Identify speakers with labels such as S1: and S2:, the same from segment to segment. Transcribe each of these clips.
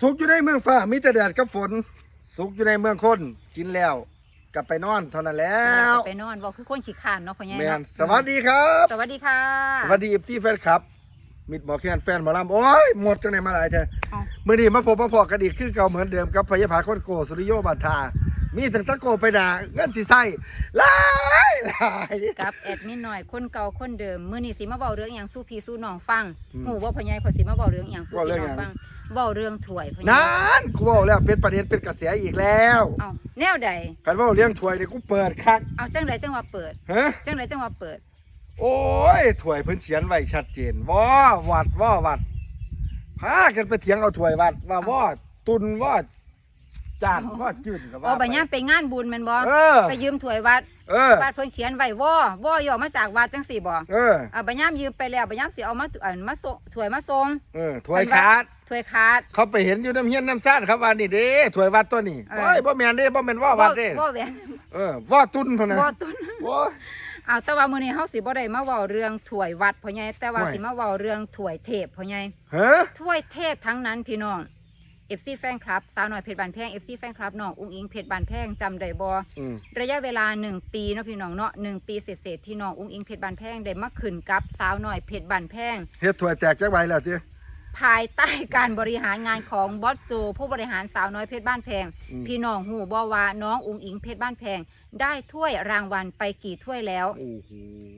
S1: สุกอยู่ในเมืองฟ้ามีแต่แดดกับฝน สุกอยู่ในเมืองคนกินแล้ว กลับไปนอนเท่านั้นแล้
S2: แล้ววก็ไปนอนบอกคือคนขี้ขานเนาะพ่อใหญ่
S1: แมน
S2: เนาะ
S1: สวัสดีครับ
S2: สวัสดีค่ะ
S1: สวัสดีเอฟซีแฟนครับ มิดหมอแคนแฟนหมอลำโอ้ย หมดจังไหนมาหลายเธอ
S2: เอา
S1: มื่อนี้มาพบมาพอกันอีกคือเก่าเหมือนเดิมกับพยาผาคนโกสุริโยบันทา มีถึงตะโกไปด่าเงินสิใส่หลายหลาย
S2: กับแอดมินหน่อยคนเก่าคนเดิมมื้อนี้สิมาเว้าเรื่องหยังสู้พี่สู้น้องฟัง
S1: อืม
S2: หูว่าพ่อใหญ่ข่อยสิมาเว้าเรื่องหยังสู้
S1: เว้าเรื่
S2: พี่
S1: อง
S2: น้อง
S1: หยัง
S2: ฟัง เว้าเรื่องถ้วยพ่อใหญ่
S1: นั้นกูบอกแล้วเป็นประเด็นเป็นกระแสอีกแล้ว
S2: เอาแนวใด
S1: กันว่าเลี้ยงถวยนี่กูเปิดคัก
S2: เอาจังไดจังว่าเปิด
S1: ฮะ
S2: จังไดจังว่าเปิด
S1: โอ้ยถวยเพิ่นเขียนไว้ชัดเจนว่าวัดว่าวัดพากันไปเถียงเอาถวยวัดว่าว่าตุนว่า จานว่าจืดกับ
S2: อ๋อ
S1: ว่า
S2: บัดยามไปงานบุญแม่นบ่
S1: เออ
S2: ไปยืมถ้วยวัด
S1: เออ
S2: วัดเพิ่นเขียนไว้ว่อว่อย่อมาจากวัดจังสี่บ่
S1: เออ
S2: อ่าบัดยามยืมไปแล้วบัดยามสิเอามาอันมาส่งถ้วยมาส่ง
S1: เออถวยขาด
S2: ถ้วยขาด
S1: เขาไปเห็นอยู่น้ำเฮียนน้ำซ่านครับว่านี่เด้ถวยวัดตัวนี้
S2: เออ
S1: โอ้ยบ่แม่นเด้บ่แม่นว่าวัดเด้
S2: บ่แหวน
S1: เออว่าตุนเท่านั้น
S2: บ่ตุน
S1: โอ้ย
S2: อ้าวแต่ว่ามื้อนี้เฮาสิบ่ได้มาเว้าเรื่องถ้วยวัดพ่อใหญ่แต่ว่า
S1: ไม่
S2: สิมาเว้าเรื่องถ้วยเทพพ่อใหญ่
S1: ฮะ
S2: ถ้วยเทพทั้งนั้นพี่น้อง FC แฟนคลับสาวน้อยเพชรบานแพง FC แฟนคลับน้องอุ้งอิงเพชรบานแพงจำได้บ่
S1: อืม
S2: ระยะเวลา1ปีเนาะพี่น้องเนาะ1ปีเศษๆที่น้องอุ้งอิงเพชรบานแพงได้มาขึ้นกับสาวน้อยเพชรบานแพง
S1: เฮ็ดถวยแตกจักใบแล้วติ
S2: ภายใต้การบริหารงานของบอสโจ ผู้บริหารสาวน้อยเพชรบ้านแพง
S1: อืม
S2: พี่น้องหูบอว่าน้องอุ้งอิงเพชรบ้านแพง ได้ถ้วยรางวัลไปกี่ถ้วยแล้ว
S1: โอ้โห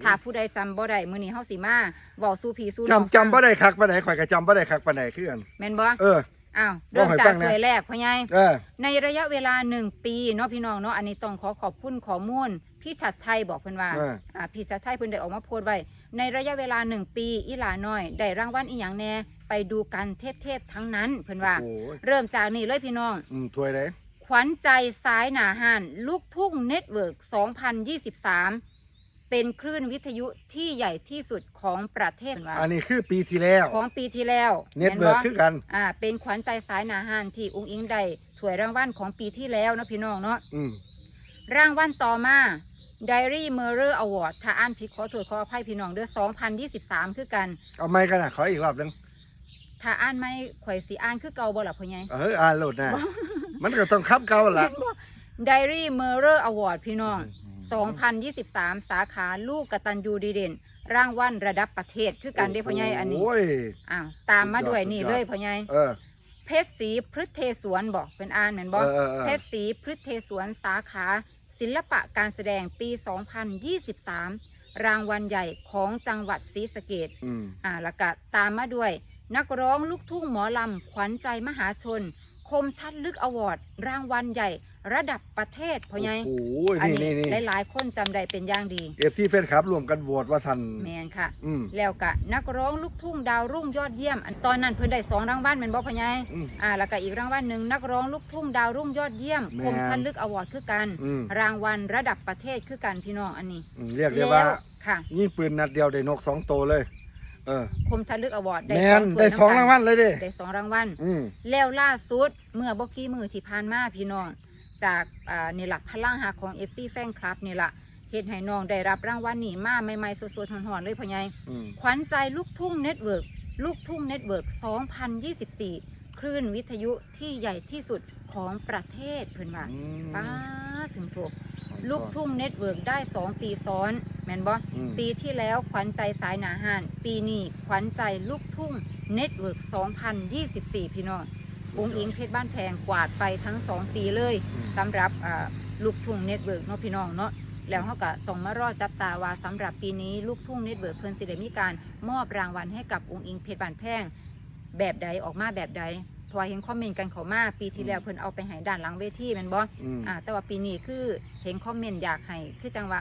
S2: ถ้าผู้ใดจำบ่ได้มื้อนี้เฮาสิมาเว้าสู่พี่สู่น้อง
S1: จำจำบ่ได้คักปานไหนข่อยก็จำบ่ได้คักปานไหนคือกัน
S2: แม่นบ่
S1: เออ
S2: อ้าว
S1: เว้า
S2: เริ่ม
S1: ให้
S2: จา
S1: ฟั
S2: ก
S1: งนะ
S2: ถ้วยแรกพ่อใหญ่
S1: เออ
S2: ในระยะเวลา1ปีเนาะพี่น้องเนาะอันนี้ต้องขอขอบคุณข้อมูลพี่ชัดชัยบอกเพิ่นว่า
S1: เออ
S2: อ่าพี่ชัดชัยเพิ่นได้ออกมาโพสต์ไว้ ในระยะเวลา1ปีอีหลาน้อย ได้รางวัลอีหยังแน่ไปดูกันเทพๆทั้งนั้นเพิ่นว่า
S1: โอ้ย
S2: เริ่มจากนี่เลยพี่น้อง
S1: อืมถวยได้
S2: ขวัญใจสายหนาหานลูกทุ่งเน็ตเวิร์ก2023 เป็นคลื่นวิทยุที่ใหญ่ที่สุดของประเทศว่า
S1: อันนี้คือปีที่แล้ว
S2: ของปีที่แล้ว
S1: เน็ตเวิร์ก
S2: แม่นบ่
S1: คือกัน
S2: อ่าเป็นขวัญใจสายหนาหานที่อุ้งอิงได้ถวยรางวัลของปีที่แล้วเนาะพี่น้องเนาะ
S1: อืม
S2: รางวัลต่อมา Diary Mirror Award ถ้าอ่านผิดขอโทษขออภัยพี่น้องเด้อ2023 คือกัน
S1: เอาไม้กันนะขออีกรอบหนึง
S2: ถ้าอ่านไม่ข่อยสิอ่านคือเก่าบ่ล่ะพ่อใหญ่
S1: เอออ่านโหลดนะมันก็ต้องคับเก่าล่ะ
S2: Diary Mirror Award พี่น้อง 2023 สาขาลูกกตัญญูดีเด่นรางวัลระดับประเทศคือกันได้อพ่อใหญ่อันนี้
S1: โอ้ย
S2: อ้าวตามมาด้วย
S1: สุดยอด
S2: นี่
S1: สุดยอด
S2: เลยพ่อใหญ่
S1: เออ
S2: เพชรศรีพฤทธเทสวนบอกเป็นอ่านเหมือนบอก
S1: เออเออเออ
S2: เพชรศรีพฤทธเทสวนสาขา ศิลปะการแสดงปี 2023 รางวัลใหญ่ของจังหวัดศรีสะเกด
S1: อืม
S2: อ่าแล้วก็ตามมาด้วย นักร้องลูกทุ่งหมอลำ ขวัญใจมหาชน คมชัดลึกอวอร์ด รางวัลใหญ่ ระดับประเทศพ่อใหญ่
S1: โอ้ย
S2: อัน
S1: นี่
S2: นี้
S1: นี่นี่
S2: หลายๆคนจำได้เป็นอย่างดี
S1: เอฟซีแฟนคลับรวมกันโหวตว่าทัน
S2: แมนค่ะ
S1: อืม
S2: แล้วก็นักร้องลูกทุ่งดาวรุ่งยอดเยี่ยมอันตอนนั้นเพิ่นได้สองรางวัลแม่นบ่พ่อใหญ่
S1: อืม
S2: อ่าแล้วก็อีกรางวัลหนึ่งนักร้องลูกทุ่งดาวรุ่งยอดเยี่ยม
S1: แม่น
S2: คมชัดลึกอวอร์ดคือกัน
S1: อืม
S2: รางวัลระดับประเทศคือกันพี่น้องอันนี้
S1: อืมเรียกได้ว่า
S2: แล้วค่ะ
S1: ยิงปืนนัดเดียวได้นกสองตัวเลย เออ
S2: คมชัดลึกอวอร์ดได้
S1: แม
S2: สอนงถ้วย
S1: ได้สอง
S2: นำกัน
S1: รางวัลเลยเด้
S2: ได้สองรางวัล
S1: อืม
S2: แล้วล่าสุดเมื่อบอกกี้มือที่ผ่านมาพี่น้อง จากอ่านี่หลักพลังหักของ FC แฟนคลับนี่ละเฮ็ดให้น้องได้รับรางวัลนี่มาใหม่ๆสดๆหอนๆเลยพ่อใหญ่
S1: อืม
S2: ขวัญใจลูกทุ่งเน็ตเวิร์กลูกทุ่งเน็ตเวิร์ก2024 คลื่นวิทยุที่ใหญ่ที่สุดของประเทศเพิ่นว่า
S1: อืม
S2: ป้าถึงถูกลูกทุ่งเน็ตเวิร์กได้ 2 ปีซ้อน แม่นบ่
S1: อืม
S2: ปีที่แล้วขวัญใจสายหนาหาน ปีนี้ขวัญใจลูกทุ่งเน็ตเวิร์ก2024 พี่น้อง อุ้งอิงเพชรบ้านแพงกวาดไปทั้ง2ปีเลยสำหรับลูกทุ่งเน็ตเวิร์กเนาะพี่น้องเนาะแล้วเขาก็ต้องมารอจับตาว่าสำหรับปีนี้ลูกทุ่งเน็ตเวิร์กเพิ่นสิได้มีการมอบรางวัลให้กับอุ้งอิงเพชรบ้านแพงแบบใดออกมาแบบใดเพอเห็นคอมเมนต์กันเขามาปีที่แล้วเพิ่นเอาไปให้ด้านหลังเวทีแม่นบ
S1: อืม
S2: อ่าแต่ว่าปีนี้คือเห็นคอมเมนต์อยากให้คือจังว่า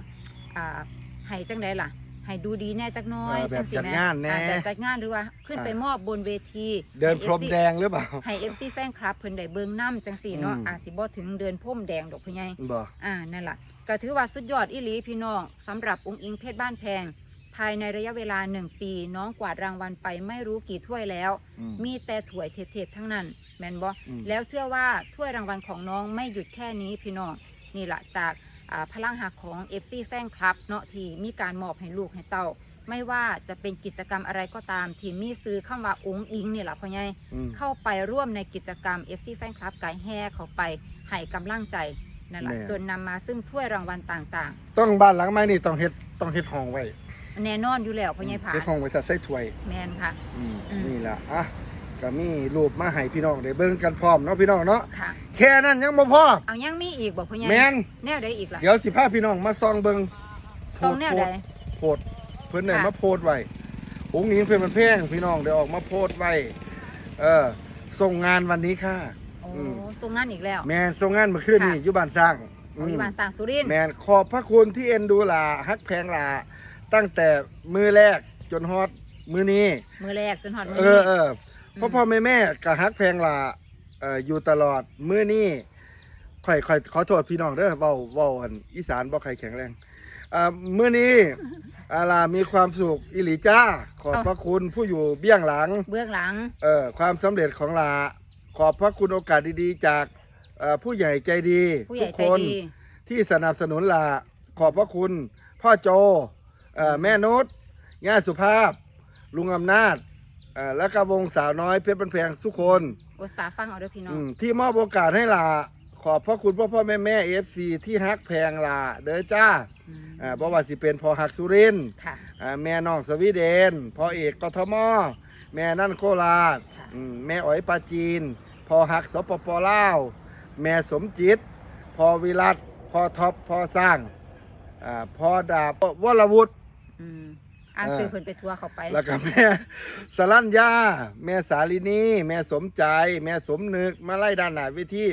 S2: อ่าให้จังไดล่ะ ให้ดูดีแน่จักหน้อย
S1: เออแบบ
S2: จังสิ
S1: จัด
S2: แม่
S1: งานแน่
S2: อ่แบบจัดงานหรือว่าขึ้นไปมอบบนเวที
S1: เดิน
S2: ให้
S1: พรม
S2: FC
S1: แดงหรือเปล่า
S2: ให้ FC แฟนคลับเพิ่นได้เบิ่งน้ำจังสี่เนาะ
S1: อืม
S2: อาจสิบ่ถึงเดินพรมแดงดอกพ่อใหญ่
S1: บ่
S2: อ่า นั่นล่ะก็ถือว่าสุดยอดอีหลีพี่น้องสำหรับองค์อิงเพชรบ้านแพง ภายในระยะเวลาหนึ่งปี น้องกวาดรางวัลไปไม่รู้กี่ถ้วยแล้ว
S1: อืม
S2: มีแต่ถ้วยเทพๆทั้งนั้น แม่นบ่
S1: อืม
S2: แล้วเชื่อว่าถ้วยรางวัลของน้องไม่หยุดแค่นี้พี่น้องนี่แหละจากอ่า พลังหักของ FC แฟนคลับเนาะที่มีการมอบให้ลูกให้เต้า ไม่ว่าจะเป็นกิจกรรมอะไรก็ตาม ที่มีซื้อเข้ามาองค์อิงนี่แหละพ่อใหญ่
S1: อืม
S2: เข้าไปร่วมในกิจกรรม FC Fan Club ไก่แห่เขาไปให้กำลังใจนั่นแหละ
S1: แน่
S2: จนนำมาซึ่งถ้วยรางวัลต่าง
S1: ต้องบ้านหลังไม้นี่ต้องเฮ็ดต้องเฮ็ดห้องไว้
S2: ๆแน่นอนอยู่แล้วพ่อใหญ่ผา
S1: เฮ็ดห้องไว้ใส่ใส่ถ้วย
S2: แมนค่ะ
S1: อืม
S2: อืม
S1: นี่ล่ะอะ ก็มีรูปมาให้พี่น้องได้เบิ่งกันพร้อมเนาะพี่น้องเนาะ
S2: ค่ะ
S1: แค่นั้นยังบ่พอ
S2: เอายังมีอีกบอกพ่อใหญ่
S1: แม่น
S2: แนวใดอีกล่ะ
S1: เดี๋ยวสิพาพี่น้องมาส่องเบิ่ง
S2: ทรงแนวใด
S1: โพสต์เพิ่นได้
S2: ค่ะ
S1: มาโพสต์ไว้องค์หญิงเพิ่นมันแพงพี่น้องได้ออกมาโพสต์ไว้เออส่งงานวันนี้ค่ะ
S2: โอ้
S1: อืม
S2: ทรงงานอีกแล้ว
S1: แม่นส่งงานเมื่อคืนนี่
S2: ค่ะ
S1: อยู่บ้านสร้าง
S2: ของอีบานสร้างสุรินทร์
S1: แม่นขอบพระคุณที่เอ็นดูหลาฮักแพงหลาตั้งแต่มือแรกจนฮอดมือนี้
S2: มือแรกจนหอดมื
S1: เอ
S2: นี้
S1: อเออ พ่อพ่อแม่แม่กับฮักแพงหลาเอ่ออยู่ตลอดมือนี้ข่อยข่อยขอโทษพี่น้องเด้อเว้าเว้าอันอีสานบ่ใครแข็งแรงอ่ามื้อนี้อาลามีความสุขอิหลีจ้า ขอบพระคุณผู้อยู่เบี้ยงหลัง
S2: เบื้องหลัง
S1: เอ่อความสำเร็จของลาขอบพระคุณโอกาสดีๆ จากเอ่อผู้ใหญ่ใจดี
S2: ผู้ให
S1: ทุ
S2: ญ่
S1: ก
S2: ใจ
S1: คน
S2: ดี
S1: ที่สนับสนุนลาขอบพระคุณ พ่อโจเอ่อแม่นุชย่าสุภาพ ลุงอำนาจเอ่อและก็วงสาวน้อยเพชรบันแพงทุกคน
S2: อุตสาห์ฟังเอาเด้อพี่น้อง
S1: อืมที่มอบโอกาสให้ลาขอบพระคุณพ่อพ่อแม่แม่เอฟซีที่ฮักแพงลาเด้อจ้า
S2: อืม
S1: อ่าบ่ว่าสิเป็นพอฮักสุรินทร์
S2: ค่ะ
S1: อ่าแม่น้องสวีเดนพ่อเอกกทมแม่นั่นโคราช
S2: ค่ะ
S1: อืมแม่อ๋อยปาจีนพ่อฮักสปปลาว แม่สมจิตพ่อวิรัตพ่อท็อปพ่อสร้างอ่าพ่อดาบวรวุฒิ
S2: อืม อ่าน
S1: เออ
S2: ซื้อเพิ่นไปทัวร์เขาไป
S1: แล้วก็แม่สลัญญาแม่สาลินีแม่สมใจ แม่สมนึกมาไล่ด้านหน้าเวที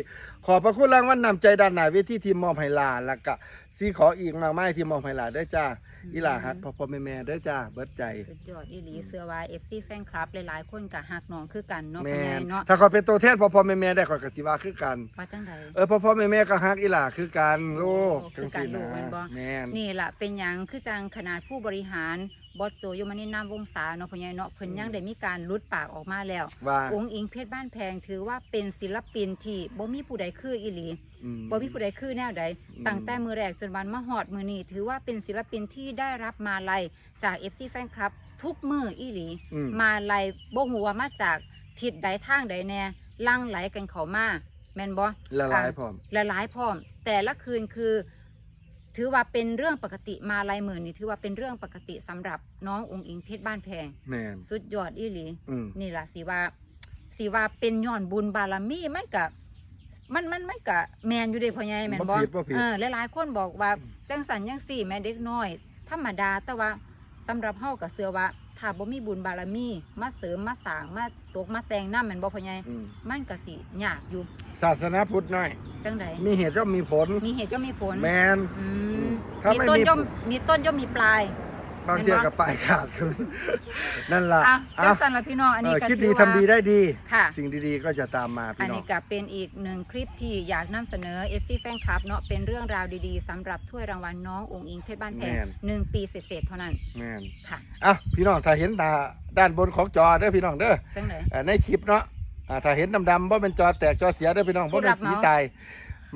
S1: ขอบพระคุณรางวัลนำใจด้านหน้าเวทีที่มอบให้หลานแล้วก็ ซีขออีกมากมายที่มอบให้หลานเด้อจ้า
S2: อืม
S1: อีหลาฮักพ่อพ่อแม่แม่เด้อจ้าเบิดใจ
S2: สุดยอดอีหลีเสื้อวาย FC Fan Club หลายๆ คนก็ฮักน้องคือกันเนาะ
S1: แม
S2: พ่อใหญ่
S1: น
S2: เนาะ
S1: ถ้าเขาเป็นตัวแทนพ่อพ่อแม่แม่ได้ขอยกสิว่าคือกัน
S2: ว่าจังได
S1: เออพ่อพ่อแม่แม่ก็ฮักอีหล่าคือกันลูก
S2: โอ้คือกันลูกแม่นบ่
S1: แมน
S2: นี่ล่ะเป็นหยังคือจังขนาดผู้บริหารบอสโจยมานินนามวงศาเนาะพ่อใหญ่เนาะเพิ่นยังได้มีการหลุดปากออกมาแล้ว
S1: ว่า
S2: องค์อิงเพชรบ้านแพงถือว่าเป็นศิลปินที่บ่มีผู้ใดคืออีหลี
S1: อืม
S2: บ่มีผู้ใดคือแนวใด
S1: อืม
S2: ตั้งแต่มือแรกจนวันมาฮอดมือนี้ถือว่าเป็นศิลปินที่ได้รับมาลัยจาก FC Fan Club ทุกมืออีหลี
S1: อืม
S2: มาลัยบ่ฮู้ว่ามาจากทิศใดทางใดแน่ลังไหลกันเข้ามาแม่นบ่
S1: ละลายพร้อม
S2: หลายๆพร้อม แต่ละคืนคือ ถือว่าเป็นเรื่องปกติมาลายหมื่นนี่ถือว่าเป็นเรื่องปกติสำหรับน้ององค์อิงเพชรบ้านแพง
S1: แมน
S2: สุดยอดอีหลี
S1: อืม
S2: นี่ล่ะสิว่าสิว่าเป็นย้อนบุญบารมีมันกับ มันมันมันกับแมนอยู่เด้พ่อใหญ่แม่น
S1: บ่
S2: บ่
S1: ผิดบ่ผิด
S2: เออหลายๆคนบอกว่าจังสันจังสี่แม่เด็กน้อย ธรรมดาแต่ว่าสำหรับเฮาก็เชื่อว่าถ้าบ่มีบุญบารมีมาเสริมมาสร้างมาตกมาแต่งน้ำแม่นบ่พ่อใหญ่
S1: อืม
S2: มันก็สิยากอยู่
S1: ศาสนาพุทธน้อย
S2: จังใด
S1: มีเหตุย่อมมีผล
S2: มีเหตุย่อมมีผล
S1: แมน
S2: อืม
S1: ถ้า
S2: มี
S1: ไม่
S2: ต้น
S1: มี
S2: ย่อมมีต้นย่อมมีปลาย
S1: บางเทียกับปลายขาดนั่นล่ะ
S2: อะ
S1: อะ
S2: จังสันละพี่น้องอัน
S1: เอ
S2: นี้
S1: อ
S2: ก็
S1: คิด
S2: ถื
S1: ดี
S2: อ
S1: ทำ
S2: ว่า
S1: ดีได้ดี
S2: ค่ะ
S1: สิ่งดีๆก็จะตามมา
S2: อั
S1: พี่
S2: น
S1: น้อ
S2: นี้
S1: ง
S2: ก็เป็นอีกหนึ่งคลิปที่อยากนำเสนอ FC Fan Club เนาะเป็นเรื่องราวดีๆสำหรับถ้วยรางวัลน้ององค์อิงเพชรบ้านแพง
S1: แม่น
S2: หนึ่งปีเศษๆเท่านั้น
S1: แมน
S2: ค่ะ
S1: อะพี่น้องถ้าเห็นตาด้านบนของจอเด้อพี่น้องเด้อ
S2: จังเลย
S1: เอ่อในคลิปเนาะอ่าถ้าเห็นดำๆว่าเป็นจอแตกจอเสียเด้อพี่น้องเพ
S2: ผู้
S1: ราะเป็
S2: รั
S1: น
S2: บ
S1: สี
S2: เหมา
S1: ตาย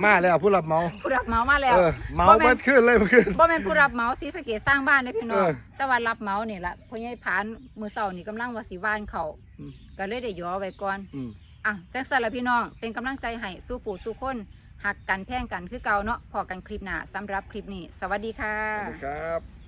S1: มาแล้วผู้รับเหมา
S2: ผู้รับเหมามาแล้ว
S1: เออเหมา
S2: บ่แม่น
S1: เบิดขึ้นเลยเมื่อคืน
S2: บ่แม่นผู้รับเหมาสีสะเกตสร้างบ้านได้อพี่น้อง
S1: เออ
S2: แต่ว่ารับเหมานี่ละพ่อใหญ่ผานมือเสาร์นี่กำลังว่าสิว่านเขา
S1: อืม
S2: ก็เลยได้ย่อไว้ก่อน
S1: อืม
S2: อะจังสันละพี่น้องเป็นกำลังใจให้สู้ปู่สู้คนหักกันแพ่งกันคือเก่าเนาะพอกันคลิปหน้าสำหรับคลิปนี้ สวัสดีค่ะ
S1: สวัสดีครับ